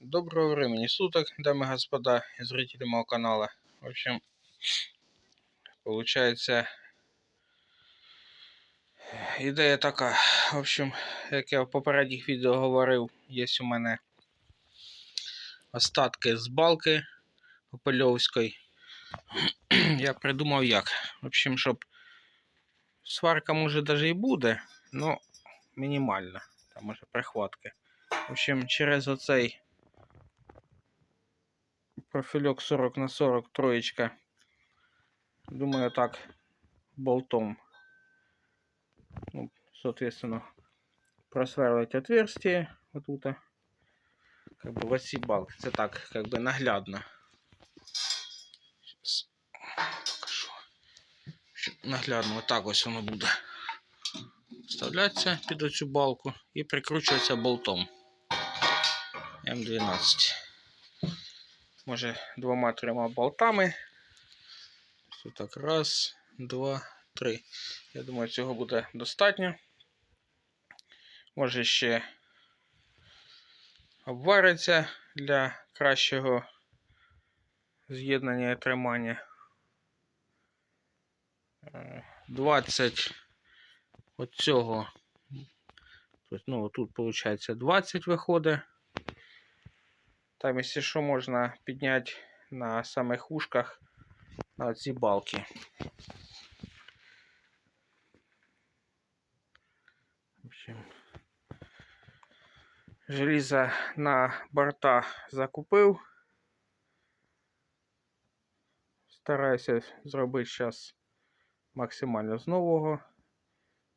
Доброго времени суток, дамы и господа, зрители моего канала. В общем, получается, ідея така. В общем, як я в попередніх відео говорив, є у мене остатки з балки Опельовської. Я придумав як. В общем, щоб сварка може даже і буде, но мінімальна. Там може прихватки. В общем, через оцей профільок 40 на 40 троєчка. Думаю, так болтом. Ну, соответственно, просверлить отверстие вот тут. Как бы в оці балки. Це так, как бы наглядно. Щас покажу. Щоб наглядно, отак ось воно буде. Вставляється під оцю балку і прикручується болтом. М12. Може двома-трьома болтами. Ось так, раз, два, три. Я думаю, цього буде достатньо. Може ще обвариться для кращого з'єднання і тримання. Е, 20 от цього. Тобто, ну, тут виходить 20 виходить. Там, якщо що, можна підняти на самих ушках на ці балки. В общем, желізо на борта закупив. Стараюся зробити зараз максимально з нового,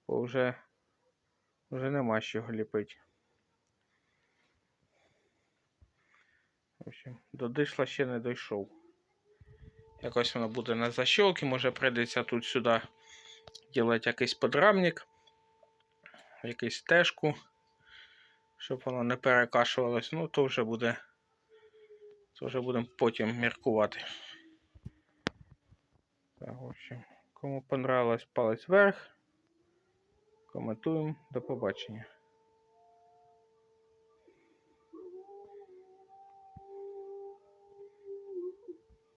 бо вже, вже нема чого ліпити. В общем, до дишла ще не дійшов. Якось воно буде на защелки, може прийдеться тут сюди робити якийсь подрамник, якусь стежку, щоб воно не перекашувалось. Ну, то вже буде. То вже будемо потім міркувати. Так, в общем, кому понравилось палець вверх. Коментуємо. До побачення.